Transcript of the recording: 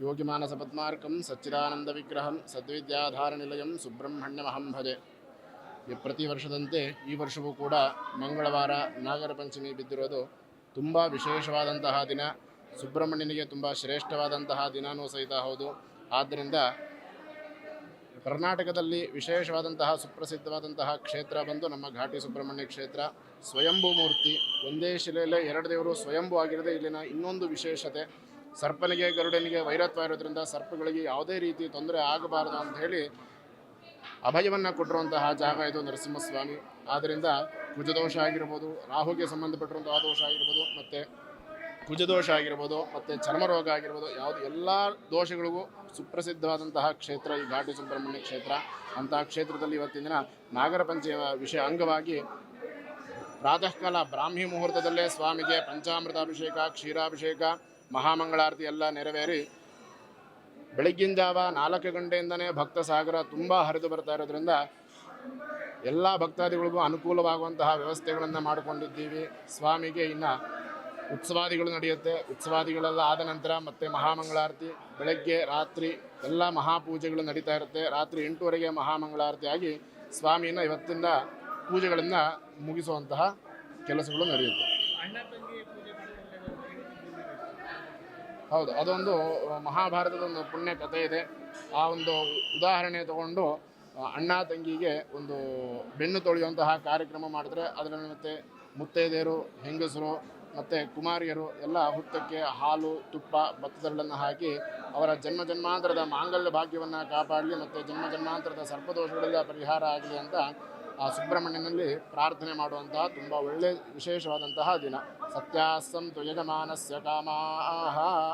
ಯೋಗಿಮಾನಸಪದ್ಮಾರ್ಕಂ ಸಚ್ಚಿದಾನಂದವಿಗ್ರಹಂ ಸದ್ವಿದ್ಯಾಧಾರನಿಲಯಂ ಸುಬ್ರಹ್ಮಣ್ಯಮಹಂ ಪ್ರತಿ ವರ್ಷದಂತೆ ಈ ವರ್ಷವೂ ಕೂಡ ಮಂಗಳವಾರ ನಾಗರ ಪಂಚಮಿ ಬಿದ್ದಿರೋದು ತುಂಬ ವಿಶೇಷವಾದಂತಹ ದಿನ. ಸುಬ್ರಹ್ಮಣ್ಯನಿಗೆ ತುಂಬ ಶ್ರೇಷ್ಠವಾದಂತಹ ದಿನವೂ ಸಹಿತ ಹೌದು. ಆದ್ದರಿಂದ ಕರ್ನಾಟಕದಲ್ಲಿ ವಿಶೇಷವಾದಂತಹ ಸುಪ್ರಸಿದ್ಧವಾದಂತಹ ಕ್ಷೇತ್ರ ಬಂದು ನಮ್ಮ ಘಾಟಿ ಸುಬ್ರಹ್ಮಣ್ಯ ಕ್ಷೇತ್ರ. ಸ್ವಯಂಭೂ ಮೂರ್ತಿ ಒಂದೇ ಶಿಲೆಯಲ್ಲೇ ಎರಡು ದೇವರು ಸ್ವಯಂಭೂ ಆಗಿರದೆ ಇಲ್ಲಿನ ಇನ್ನೊಂದು ವಿಶೇಷತೆ ಸರ್ಪನಿಗೆ, ಗರುಡನಿಗೆ ವೈರತ್ವ ಇರೋದ್ರಿಂದ ಸರ್ಪಗಳಿಗೆ ಯಾವುದೇ ರೀತಿ ತೊಂದರೆ ಆಗಬಾರದು ಅಂತ ಹೇಳಿ ಅಭಯವನ್ನು ಕೊಟ್ಟಿರುವಂತಹ ಜಾಗ ಇದು ನರಸಿಂಹಸ್ವಾಮಿ. ಆದ್ದರಿಂದ ಕುಜದೋಷ ಆಗಿರ್ಬೋದು, ರಾಹುಗೆ ಸಂಬಂಧಪಟ್ಟಿರುವಂತಹ ದೋಷ ಆಗಿರ್ಬೋದು, ಮತ್ತು ಕುಜದೋಷ ಆಗಿರ್ಬೋದು, ಮತ್ತು ಚರ್ಮರೋಗ ಆಗಿರ್ಬೋದು, ಯಾವುದು ಎಲ್ಲ ದೋಷಗಳಿಗೂ ಸುಪ್ರಸಿದ್ಧವಾದಂತಹ ಕ್ಷೇತ್ರ ಈ ಘಾಟಿ ಸುಬ್ರಹ್ಮಣ್ಯ ಕ್ಷೇತ್ರ. ಅಂತಹ ಕ್ಷೇತ್ರದಲ್ಲಿ ಇವತ್ತಿನ ದಿನ ನಾಗರ ಪಂಚಮ ವಿಷಯ ಅಂಗವಾಗಿ ಪ್ರಾತಃ ಕಾಲ ಬ್ರಾಹ್ಮಿ ಮುಹೂರ್ತದಲ್ಲೇ ಸ್ವಾಮಿಗೆ ಪಂಚಾಮೃತಾಭಿಷೇಕ, ಕ್ಷೀರಾಭಿಷೇಕ, ಮಹಾಮಂಗಳಾರತಿ ಎಲ್ಲ ನೆರವೇರಿ ಬೆಳಗ್ಗಿನ ಜಾವ ನಾಲ್ಕು ಗಂಟೆಯಿಂದನೇ ಭಕ್ತ ಸಾಗರ ತುಂಬ ಹರಿದು ಬರ್ತಾ ಇರೋದ್ರಿಂದ ಎಲ್ಲ ಭಕ್ತಾದಿಗಳಿಗೂ ಅನುಕೂಲವಾಗುವಂತಹ ವ್ಯವಸ್ಥೆಗಳನ್ನು ಮಾಡಿಕೊಂಡಿದ್ದೀವಿ. ಸ್ವಾಮಿಗೆ ಇನ್ನು ಉತ್ಸವಾದಿಗಳು ನಡೆಯುತ್ತೆ. ಉತ್ಸವಾದಿಗಳೆಲ್ಲ ಆದ ನಂತರ ಮತ್ತೆ ಮಹಾಮಂಗಳಾರತಿ, ಬೆಳಗ್ಗೆ, ರಾತ್ರಿ ಎಲ್ಲ ಮಹಾಪೂಜೆಗಳು ನಡೀತಾ ಇರುತ್ತೆ. ರಾತ್ರಿ ಎಂಟೂವರೆಗೆ ಮಹಾಮಂಗಳಾರತಿ ಆಗಿ ಸ್ವಾಮಿನ ಇವತ್ತಿಂದ ಪೂಜೆಗಳನ್ನು ಮುಗಿಸುವಂತಹ ಕೆಲಸಗಳು ನಡೆಯುತ್ತೆ. ಹೌದು, ಅದೊಂದು ಮಹಾಭಾರತದ ಒಂದು ಪುಣ್ಯ ಕಥೆ ಇದೆ. ಆ ಒಂದು ಉದಾಹರಣೆ ತಗೊಂಡು ಅಣ್ಣ ತಂಗಿಗೆ ಒಂದು ಬೆನ್ನು ತೊಳೆಯುವಂತಹ ಕಾರ್ಯಕ್ರಮ ಮಾಡಿದ್ರೆ ಅದರಲ್ಲಿ ಮತ್ತೆ ಮುತ್ತೈದೆಯರು, ಹೆಂಗಸರು, ಮತ್ತು ಕುಮಾರಿಯರು ಎಲ್ಲ ಹುತ್ತಕ್ಕೆ ಹಾಲು, ತುಪ್ಪ ಭತ್ತದಳ್ಳನ್ನು ಹಾಕಿ ಅವರ ಜನ್ಮ ಜನ್ಮಾಂತರದ ಮಾಂಗಲ್ಯ ಭಾಗ್ಯವನ್ನು ಕಾಪಾಡಲಿ, ಮತ್ತು ಜನ್ಮ ಜನ್ಮಾಂತರದ ಸರ್ಪದೋಷಗಳೆಲ್ಲ ಪರಿಹಾರ ಆಗಲಿ ಅಂತ ಆ ಸುಬ್ರಹ್ಮಣ್ಯನಲ್ಲಿ ಪ್ರಾರ್ಥನೆ ಮಾಡುವಂತಹ ತುಂಬ ಒಳ್ಳೆ ವಿಶೇಷವಾದಂತಹ ದಿನ. ಸತ್ಯಾಸಂ ತ್ವಯಜಮಾನಸ್ಯ ಕಾಮಾಹ.